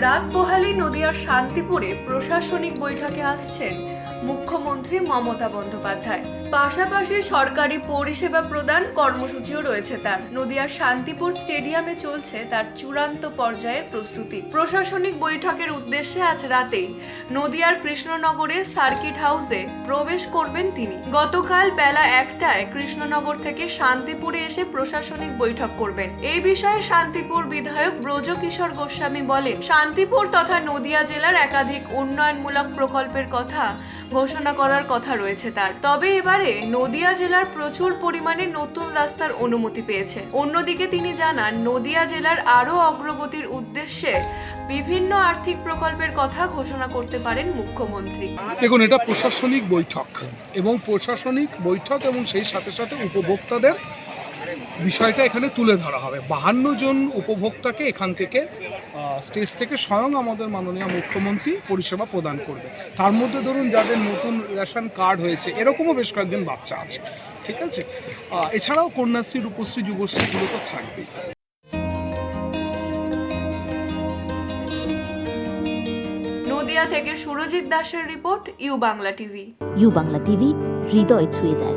রাত পোহালি নদিয়ার শান্তিপুরে প্রশাসনিক বৈঠকে আসছেন মুখ্যমন্ত্রী মমতা বন্দ্যোপাধ্যায়। পাশাপাশি সরকারি পরিষেবা প্রদান কর্মসূচিও রয়েছে তার। নদিয়ার শান্তিপুর স্টেডিয়ামে চলছে তার চূড়ান্ত পর্যায়ের প্রস্তুতি। প্রশাসনিক বৈঠকের উদ্দেশ্যে আজ রাতেই নদিয়ার কৃষ্ণনগরে সার্কিট হাউসে প্রবেশ করবেন তিনি। গতকাল বেলা একটায় কৃষ্ণনগর থেকে শান্তিপুরে এসে প্রশাসনিক বৈঠক করবেন। এই বিষয়ে শান্তিপুর বিধায়ক ব্রজকিশোর গোস্বামী বলেন, শান্তিপুর তথা নদিয়া জেলার একাধিক উন্নয়নমূলক প্রকল্পের কথা ঘোষণা করার কথা রয়েছে তার। তবে এবারে নদিয়া জেলার প্রচুর পরিমাণে নতুন রাস্তার অনুমতি পেয়েছে। অন্যদিকে তিনি জানান, নদিয়া জেলার আরও অগ্রগতির উদ্দেশ্যে বিভিন্ন আর্থিক প্রকল্পের কথা ঘোষণা করতে পারেন মুখ্যমন্ত্রী। দেখুন, এটা প্রশাসনিক বৈঠক এবং প্রশাসনিক বৈঠক এবং সেই সাথে সাথে উপভোক্তাদের বিষয়টা এখানে তুলে ধরা হবে। বাহান্ন জন উপভোক্তাকে এখান থেকে স্টেজ থেকে স্বয়ং আমাদের মাননীয় মুখ্যমন্ত্রী পরিষেবা প্রদান করবে। তার মধ্যে ধরুন যাদের নতুন রেশন কার্ড হয়েছে এরকমও বেশ কয়েকজন বাচ্চা আছে ঠিক আছে? এছাড়াও কন্যাশ্রী রূপশ্রী যুবশ্রীগুলো তো থাকবেই। নদিয়া থেকে সুরজিৎ দাসের report U Bangla TV. U Bangla TV হৃদয় ছুঁয়ে যায়।